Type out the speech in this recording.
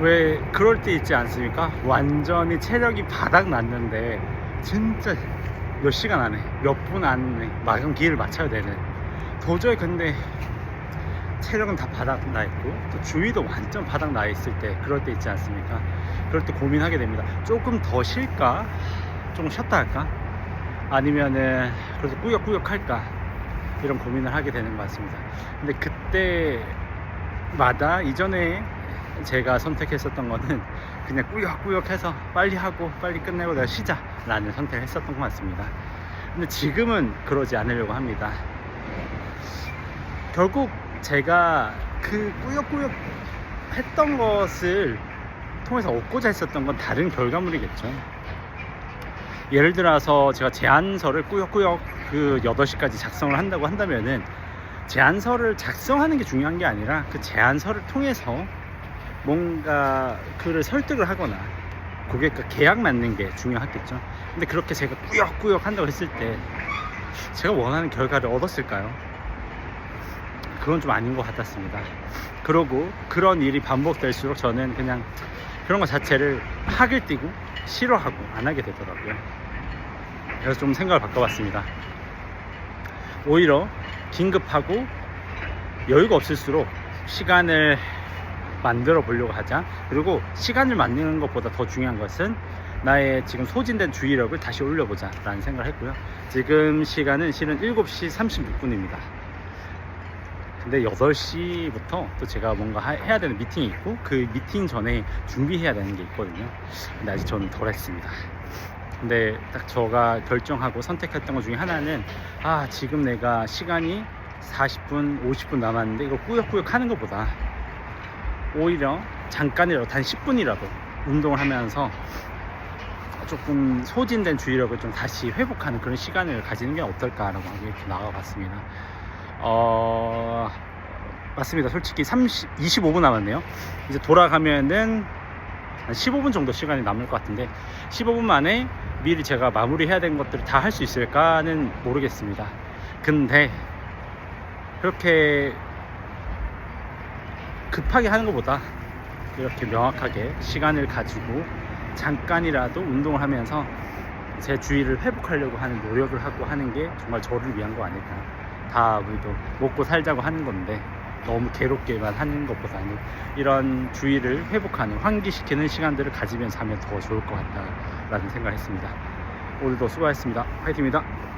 왜 그럴 때 있지 않습니까? 완전히 체력이 바닥 났는데 진짜 몇 시간 안에 몇 분 안에 마감 기회를 맞춰야 되는 도저히 근데 체력은 다 바닥 나 있고 또 주위도 완전 바닥 나 있을 때 그럴 때 있지 않습니까? 그럴 때 고민하게 됩니다. 조금 더 쉴까? 조금 쉬었다 할까? 아니면은 그래도 꾸역꾸역 할까? 이런 고민을 하게 되는 것 같습니다. 근데 그때마다 이전에 제가 선택했었던 거는 그냥 꾸역꾸역 해서 빨리 하고 빨리 끝내고 내가 쉬자 라는 선택을 했었던 것 같습니다. 근데 지금은 그러지 않으려고 합니다. 결국 제가 그 꾸역꾸역 했던 것을 통해서 얻고자 했었던 건 다른 결과물이겠죠. 예를 들어서 제가 제안서를 꾸역꾸역 그 8시까지 작성을 한다고 한다면은 제안서를 작성하는 게 중요한 게 아니라 그 제안서를 통해서 뭔가 그를 설득을 하거나 고객과 계약 맺는 게 중요하겠죠. 근데 그렇게 제가 꾸역꾸역 한다고 했을 때 제가 원하는 결과를 얻었을까요? 그건 좀 아닌 것 같았습니다. 그러고 그런 일이 반복될수록 저는 그냥 그런 것 자체를 학을 띄고 싫어하고 안 하게 되더라고요. 그래서 좀 생각을 바꿔봤습니다. 오히려 긴급하고 여유가 없을수록 시간을 만들어 보려고 하자. 그리고 시간을 만드는 것보다 더 중요한 것은 나의 지금 소진된 주의력을 다시 올려보자 라는 생각을 했고요. 지금 시간은 실은 7시 36분입니다. 근데 8시부터 또 제가 뭔가 하- 해야 되는 미팅이 있고 그 미팅 전에 준비해야 되는 게 있거든요. 근데 아직 저는 덜 했습니다. 근데 딱 제가 결정하고 선택했던 것 중에 하나는 아 지금 내가 시간이 40분 50분 남았는데 이거 꾸역꾸역 하는 것보다 오히려 잠깐이라도 단 10분이라도 운동을 하면서 조금 소진된 주의력을 좀 다시 회복하는 그런 시간을 가지는 게 어떨까라고 이렇게 나가봤습니다. 어 맞습니다. 솔직히 30, 25분 남았네요. 이제 돌아가면은 한 15분 정도 시간이 남을 것 같은데 15분 만에 미리 제가 마무리해야 되는 것들을 다 할 수 있을까는 모르겠습니다. 근데 그렇게 급하게 하는 것보다 이렇게 명확하게 시간을 가지고 잠깐이라도 운동을 하면서 제 주의를 회복하려고 하는 노력을 하고 하는 게 정말 저를 위한 거 아닐까. 다 우리도 먹고 살자고 하는 건데 너무 괴롭게만 하는 것보다는 이런 주의를 회복하는 환기시키는 시간들을 가지면서 하면 더 좋을 것 같다라는 생각을 했습니다. 오늘도 수고하셨습니다. 화이팅입니다.